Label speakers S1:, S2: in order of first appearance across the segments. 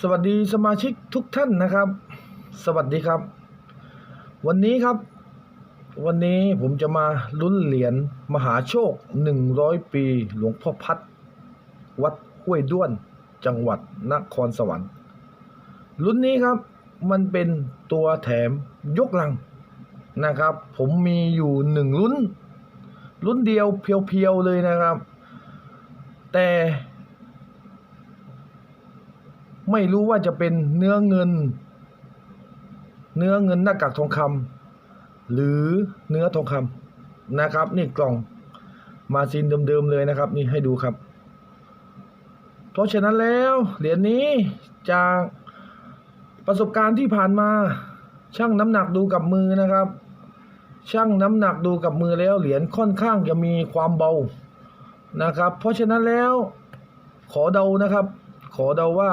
S1: สวัสดีสมาชิกทุกท่านนะครับ สวัสดีครับ วันนี้ครับ วันนี้ผมจะมาลุ้นเหรียญมหาโชค 100 ปี หลวงพ่อพัด วัดห้วยด้วน จังหวัดนครสวรรค์ลุ้นนี้ครับ มันเป็นตัวแถมยกลังนะครับ ผมมีอยู่หนึ่งลุ้นลุ้นเดียวเพียวๆเลยนะครับ แต่ ไม่รู้ว่าจะเป็นเนื้อเงิน เนื้อเงินหน้ากากทองคำหรือเนื้อทองคำนะครับ นี่กล่องมาซินเดิมๆเลยนะครับ นี่ให้ดูครับ เพราะฉะนั้นแล้วเหรียญนี้จากประสบการณ์ที่ผ่านมาชั่งน้ำหนักดูกับมือนะครับชั่งน้ำหนักดูกับมือแล้วเหรียญค่อนข้างจะมีความเบานะครับ เพราะฉะนั้นแล้วขอเดานะครับ ขอเดาว่า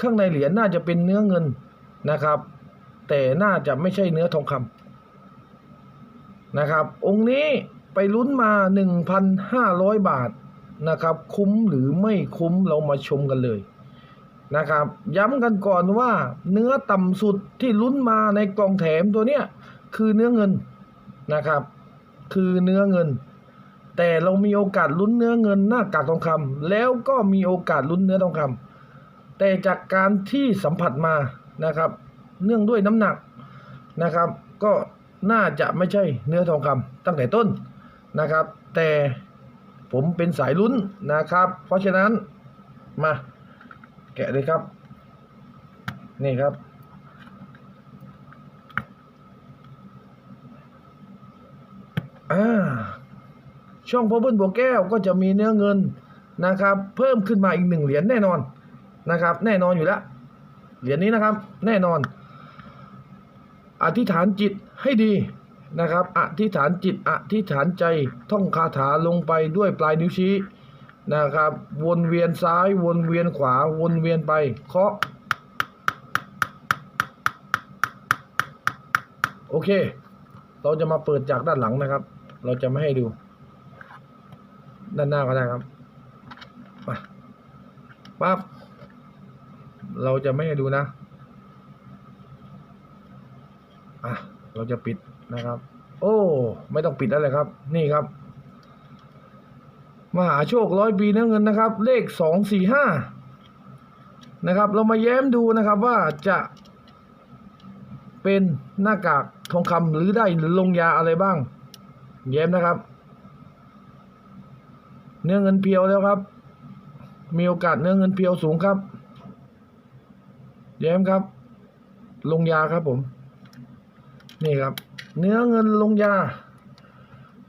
S1: ข้างในเหรียญน่าจะเป็นเนื้อเงินนะครับ แต่น่าจะไม่ใช่เนื้อทองคำนะครับ องค์นี้ไปลุ้นมา 1,500 บาทนะครับ คุ้มหรือไม่คุ้มเรามาชมกันเลยนะครับ ย้ำกันก่อนว่าเนื้อต่ำสุดที่ลุ้นมาในกล่องแถมตัวเนี้ยคือเนื้อเงินนะครับ คือเนื้อเงิน แต่เรามีโอกาสลุ้นเนื้อเงินหน้ากากทองคำแล้วก็มีโอกาสลุ้นเนื้อทองคำ แต่จากการที่สัมผัสมานะครับ เนื่องด้วยน้ำหนักนะครับ ก็น่าจะไม่ใช่เนื้อทองคำตั้งแต่ต้นนะครับ แต่ผมเป็นสายลุ้นนะครับ เพราะฉะนั้นมาแกะเลยครับ นี่ครับ อ่า ช่องพอเบิ้ลบัวแก้วก็จะมีเนื้อเงินนะครับ เพิ่มขึ้นมาอีกหนึ่งเหรียญแน่นอน นะครับ แน่นอนอยู่แล้วเหรียญนี้นะครับ แน่นอน อธิษฐานจิตให้ดีนะครับ อธิษฐานจิต อธิษฐานใจท่องคาถาลงไปด้วยปลายนิ้วชี้นะครับ วนเวียนซ้าย วนเวียนขวา วนเวียนไปเคาะโอเค เราจะมาเปิดจากด้านหลังนะครับ เราจะไม่ให้ดู ด้านหน้าก็ได้ครับมาปั๊บ เราจะไม่ให้ดูนะ อะ เราจะปิดนะครับ โอ้ ไม่ต้องปิดแล้วเลยครับ นี่ครับ มหาโชคร้อยปีเนื้อเงินนะครับ เลขสองสี่ห้านะครับ เรามาแย้มดูนะครับว่าจะเป็นหน้ากากทองคำหรือได้ลงยาอะไรบ้าง แย้มนะครับ เนื้อเงินเพียวแล้วครับ มีโอกาสเนื้อเงินเพียวสูงครับ แย้มครับ ลงยาครับผม นี่ครับ เนื้อเงินลงยา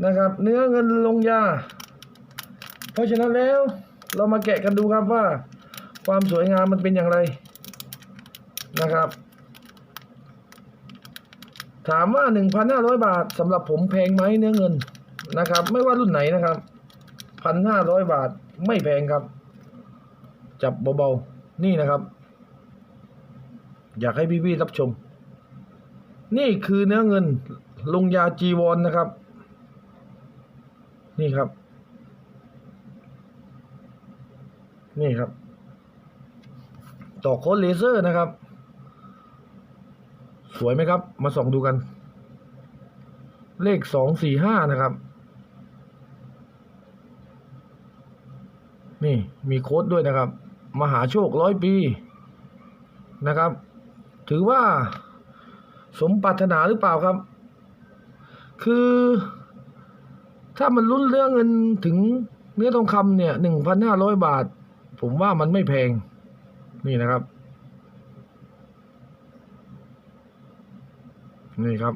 S1: นะครับ เนื้อเงินลงยา เพราะฉะนั้นแล้วเรามาแกะกันดูครับว่า ความสวยงามมันเป็นอย่างไรนะครับ ถามว่า 1,500 บาทสำหรับผมแพงไหมเนื้อเงินนะครับ ไม่ว่ารุ่นไหนนะครับพันห้าร้อยบาทไม่แพงครับ จับเบาๆนี่นะครับ อยากให้พี่ๆรับชม นี่คือเนื้อเงินลงยาจีวรนนะครับ นี่ครับ นี่ครับ ต่อโค้ดเลเซอร์นะครับ สวยไหมครับ มาส่องดูกัน เลขสองสี่ห้านะครับ นี่มีโค้ดด้วยนะครับ มหาโชคร้อยปีนะครับ ถือว่าสมปรารถนาหรือเปล่าครับ คือ ถ้ามันลุ้นเรื่องเงินถึงเนื้อทองคำเนี่ยหนึ่งพันห้าร้อยบาท ผมว่ามันไม่แพง นี่นะครับ นี่ครับ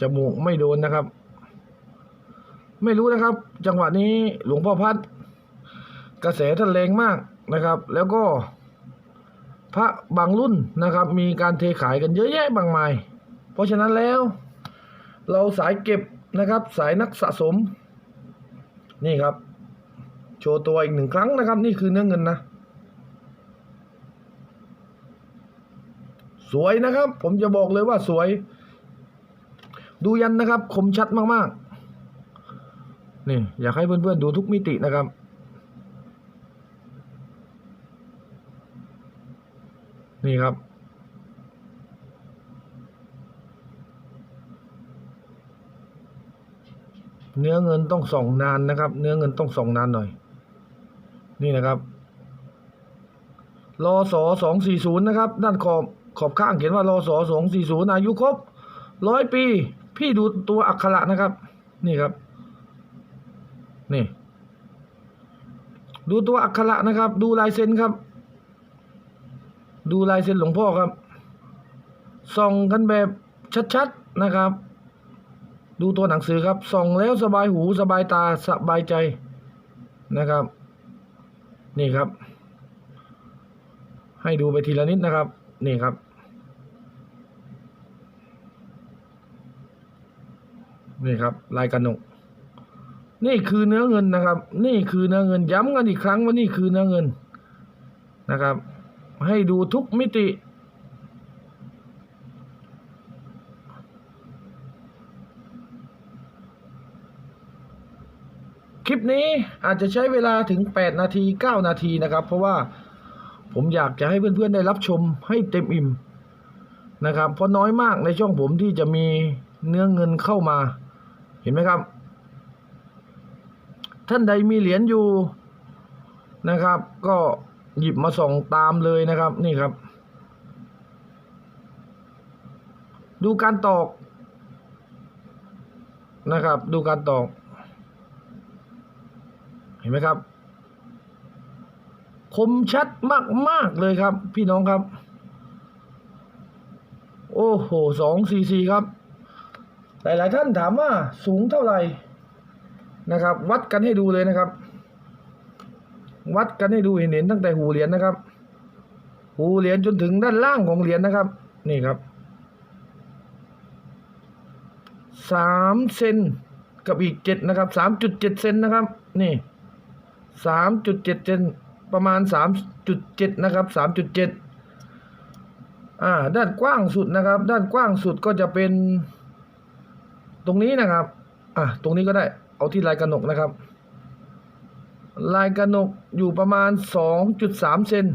S1: จมูกไม่โดนนะครับ ไม่รู้นะครับ จังหวะนี้หลวงพ่อพัด กระแสท่านแรงมากนะครับ แล้วก็ พระบางรุ่นนะครับ มีการเทขายกันเยอะแยะบางมาย เพราะฉะนั้นแล้ว เราสายเก็บนะครับ สายนักสะสม นี่ครับ โชว์ตัวอีกหนึ่งครั้งนะครับ นี่คือเนื้อเงินนะ สวยนะครับ ผมจะบอกเลยว่าสวย ดูยันนะครับ คมชัดมากๆ นี่ อยากให้เพื่อนๆ ดูทุกมิตินะครับ นี่ครับ เนื้อเงินต้องส่องนานนะครับ เนื้อเงินต้องส่องนานหน่อย นี่นะครับรอสอสองสี่ศูนย์นะครับ ด้านขอบขอบข้างเขียนว่ารอสอสองสี่ศูนย์อายุครบร้อยปี พี่ดูตัวอักขระนะครับ นี่ครับ นี่ ดูตัวอักขระนะครับ ดูลายเซ็นครับ ดูลายเซ็นหลวงพ่อครับ ส่องกันแบบชัดๆนะครับ ดูตัวหนังสือครับ ส่องแล้วสบายหูสบายตาสบายใจนะครับ นี่ครับ ให้ดูไปทีละนิดนะครับ นี่ครับ นี่ครับ ลายกระหนกนี่คือเนื้อเงินนะครับ นี่คือเนื้อเงิน ย้ำกันอีกครั้งว่านี่คือเนื้อเงินนะครับ ให้ดูทุกมิติ คลิปนี้อาจจะใช้เวลาถึง 8 นาที 9 นาทีนะครับ เพราะว่าผมอยากจะให้เพื่อนๆได้รับชมให้เต็มอิ่มนะครับ เพราะน้อยมากในช่องผมที่จะมีเนื้อเงินเข้ามา เห็นไหมครับ ท่านใดมีเหรียญอยู่นะครับ ก็ หยิบมาส่องตามเลยนะครับ นี่ครับ ดูการตอกนะครับ ดูการตอก เห็นไหมครับ คมชัดมาก ๆ เลยครับ พี่น้องครับ โอ้โหสองซีซีครับ หลาย ๆ ท่านถามว่าสูงเท่าไหร่นะครับ วัดกันให้ดูเลยนะครับ วัดกันให้ดูเห็นเห็นตั้งแต่หูเหรียญนะครับ หูเหรียญจนถึงด้านล่างของเหรียญนะครับ นี่ครับสามเซนกับอีกเจ็ดนะครับสามจุดเจ็ดเซนนะครับ นี่สามจุดเจ็ดเซนประมาณสามจุดเจ็ดนะครับสามจุดเจ็ดอ่าด้านกว้างสุดนะครับ ด้านกว้างสุดก็จะเป็น ตรงนี้นะครับ อะตรงนี้ก็ได้ เอาที่ลายกระหนกนะครับ ลายกระหนกอยู่ประมาณสองจุดสามเซน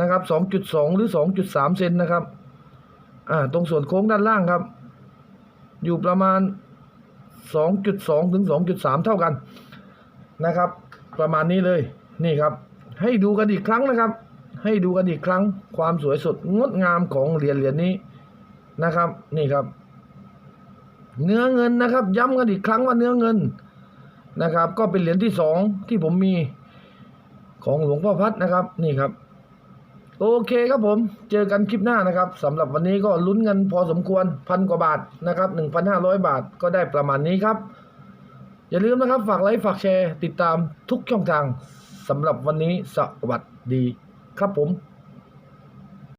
S1: นะครับสองจุดสองหรือสองจุดสามเซนนะครับ อ่า ตรงส่วนโค้งด้านล่างครับ อยู่ประมาณสองจุดสองถึงสองจุดสามเท่ากันนะครับ ประมาณนี้เลย นี่ครับ ให้ดูกันอีกครั้งนะครับ ให้ดูกันอีกครั้ง ความสวยสดงดงามของเหรียญเหรียญนี้นะครับ นี่ครับ เนื้อเงินนะครับ ย้ำกันอีกครั้งว่าเนื้อเงิน นะครับ ก็เป็นเหรียญที่สองที่ผมมีของหลวงพ่อพัดนะครับ นี่ครับ โอเคครับผม เจอกันคลิปหน้านะครับสำหรับวันนี้ก็ลุ้นเงินพอสมควรพันกว่าบาทนะครับ1,500 บาทก็ได้ประมาณนี้ครับ อย่าลืมนะครับ ฝากไลค์ฝากแชร์ ติดตามทุกช่องทางสำหรับวันนี้สวัสดีครับผม